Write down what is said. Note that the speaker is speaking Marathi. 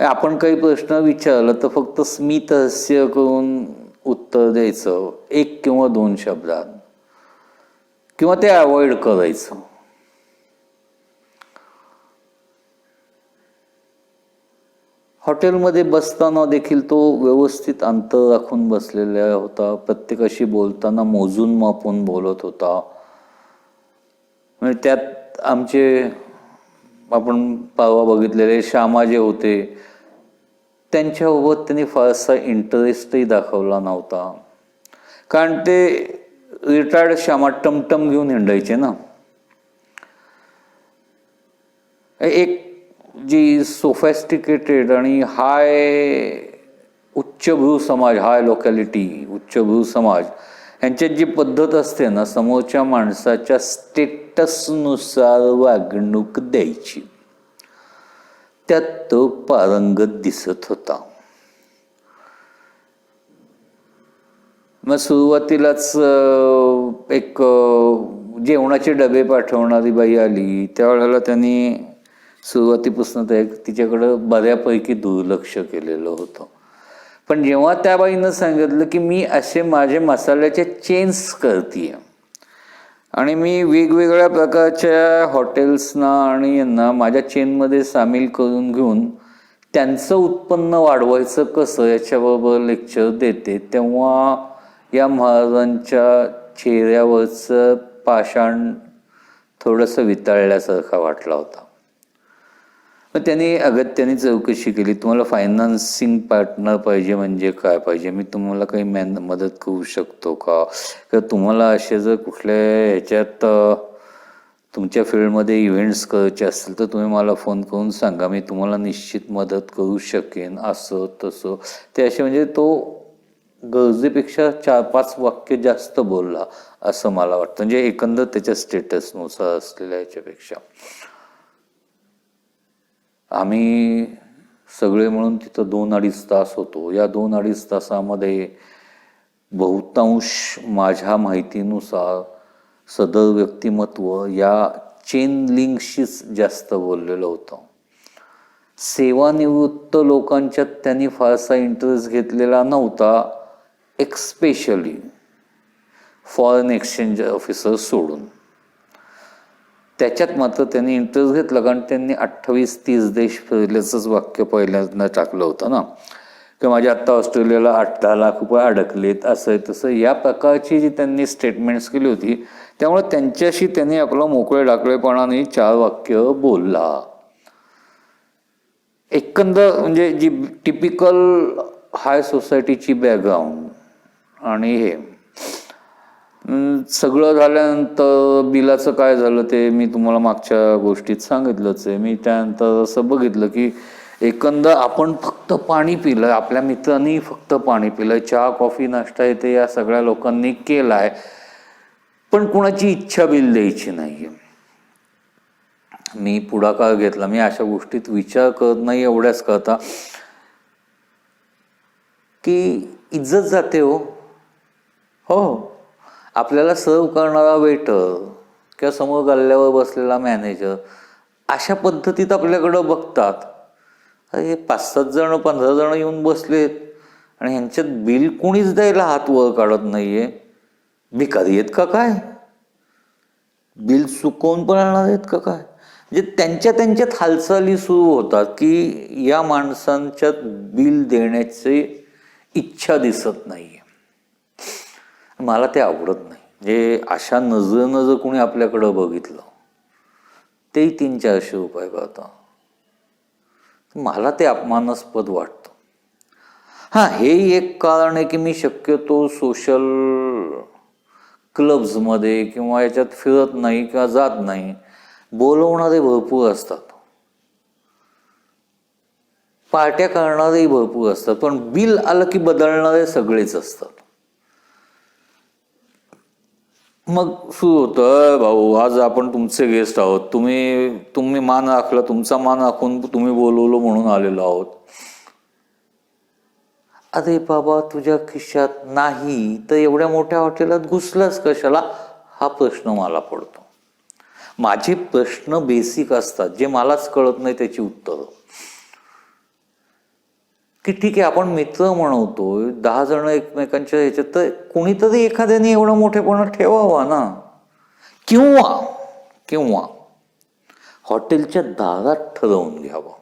आपण काही प्रश्न विचारला तर फक्त स्मितहस्य करून उत्तर द्यायचं. एक किंवा दोन शब्दात. किंवा ते अवॉइड करायचं. हॉटेलमध्ये बसताना देखील तो व्यवस्थित अंतर राखून बसलेला होता. प्रत्येकाशी बोलताना मोजून मापून बोलत होता. म्हणजे त्यात आमचे आपण परवा बघितलेले श्यामा जे होते त्यांच्याबाबत त्यांनी फारसा इंटरेस्टही दाखवला नव्हता. कारण ते रिटायर्ड श्यामा टमटम घेऊन हिंडायचे ना. एक जी सोफॅस्टिकेटेड आणि हाय उच्चभ्रू समाज हाय लोकॅलिटी उच्चभ्रू समाज यांच्यात जी पद्धत असते ना समोरच्या माणसाच्या स्टेट स्टेटसनुसार वागणूक द्यायची. त्यात तो पारंगत दिसत होता. मग सुरुवातीलाच एक जेवणाचे डबे पाठवणारी बाई आली. त्यावेळेला त्यांनी सुरुवातीपासून त्या तिच्याकडं बऱ्यापैकी दुर्लक्ष केलेलं होतं. पण जेव्हा त्या बाईनं सांगितलं की मी असे माझे मसाल्याचे चेन्स करते आणि मी वेगवेगळ्या प्रकारच्या हॉटेल्सना आणि यांना माझ्या चेनमध्ये सामील करून घेऊन त्यांचं उत्पन्न वाढवायचं कसं याच्याबरोबर लेक्चर देते तेव्हा या महाराजांच्या चेहऱ्यावरचं पाषाण थोडंसं वितळल्यासारखा वाटला होता. मग त्यांनी अगत्याने चौकशी केली. तुम्हाला फायनान्सिंग पार्टनर पाहिजे म्हणजे काय पाहिजे? मी तुम्हाला काही मॅन मदत करू शकतो का? किंवा तुम्हाला असे जर कुठल्या ह्याच्यात तुमच्या फील्डमध्ये इव्हेंट्स करायचे असतील तर तुम्ही मला फोन करून सांगा. मी तुम्हाला निश्चित मदत करू शकेन. असं तसं. ते असे म्हणजे तो गरजेपेक्षा चार पाच वाक्य जास्त बोलला असं मला वाटतं. म्हणजे एकंदर त्याच्या स्टेटसनुसार असलेल्या याच्यापेक्षा. आम्ही सगळे मिळून तिथं दोन अडीच तास होतो. या दोन अडीच तासामध्ये बहुतांश माझ्या माहितीनुसार सदर व्यक्तिमत्व या चेन लिंकशीच जास्त बोललेलं होतं. सेवानिवृत्त लोकांच्यात त्यांनी फारसा इंटरेस्ट घेतलेला नव्हता एक्स्पेशली फॉरेन एक्सचेंज ऑफिसर सोडून. त्याच्यात मात्र त्यांनी इंटरेस्ट घेतला कारण त्यांनी अठ्ठावीस तीस देश फिरल्याचंच वाक्य पहिल्यांदा टाकलं होतं ना. की माझ्या आत्ता ऑस्ट्रेलियाला आठ दहा लाख रुपये अडकलेत असं आहे तसं या प्रकारची जी त्यांनी स्टेटमेंट्स केली होती त्यामुळे त्यांच्याशी त्यांनी आपलं मोकळे डाकळेपणाने चार वाक्य बोलला. एकंदर म्हणजे जी टिपिकल हाय सोसायटीची बॅकग्राऊंड आणि हे सगळं झाल्यानंतर बिलाचं काय झालं ते मी तुम्हाला मागच्या गोष्टीत सांगितलंच आहे. मी त्यानंतर असं बघितलं की एकंदर आपण फक्त पाणी पिलं आपल्या मित्रांनी फक्त पाणी पिलं चहा कॉफी नाश्ता येते या सगळ्या लोकांनी केलाय पण कुणाची इच्छा बिल द्यायची नाही मी पुढाकार घेतला मी अशा गोष्टीत विचार करत नाही एवढ्याच करता. की इज्जत जाते हो हो. हो. आपल्याला सर्व करणारा वेटर किंवा समोर गल्ल्यावर बसलेला मॅनेजर अशा पद्धतीत आपल्याकडं बघतात. अरे हे पाच सात जण पंधरा जण येऊन बसलेत आणि ह्यांच्यात बिल कोणीच द्यायला हात वर काढत नाहीये. भिकारी आहेत का काय? बिल चुकवून पण आणणार आहेत का काय? म्हणजे त्यांच्या त्यांच्यात हालचाली सुरू होतात की या माणसांच्यात बिल देण्याची इच्छा दिसत नाहीये. मला ते आवडत नाही. जे अशा नजरेनं जर कोणी आपल्याकडं बघितलं तेही तीन चारशे रुपये पाहता. मला ते अपमानास्पद वाटतं. हां हेही एक कारण आहे की मी शक्यतो सोशल क्लब्समध्ये किंवा याच्यात फिरत नाही किंवा जात नाही. बोलवणारे भरपूर असतात. पार्ट्या करणारेही भरपूर असतात. पण बिल आलं की बदलणारे सगळेच असतात. मग सुरू होतं भाऊ आज आपण तुमचे गेस्ट आहोत. तुम्ही तुम्ही मान राखला तुमचा मान राखून तुम्ही बोलवलो म्हणून आलेलो आहोत. अरे बाबा तुझ्या खिशात नाही तर एवढ्या मोठ्या हॉटेलात घुसलास कशाला? हा प्रश्न मला पडतो. माझे प्रश्न बेसिक असतात जे मलाच कळत नाही त्याची उत्तरं. की ठीक आहे आपण मित्र म्हणवतो दहा जण एकमेकांच्या ह्याच्यात तर कुणीतरी एखाद्याने एवढा मोठेपणा ठेवावा ना. किंवा किंवा हॉटेलच्या दारात ठरवून घ्यावं.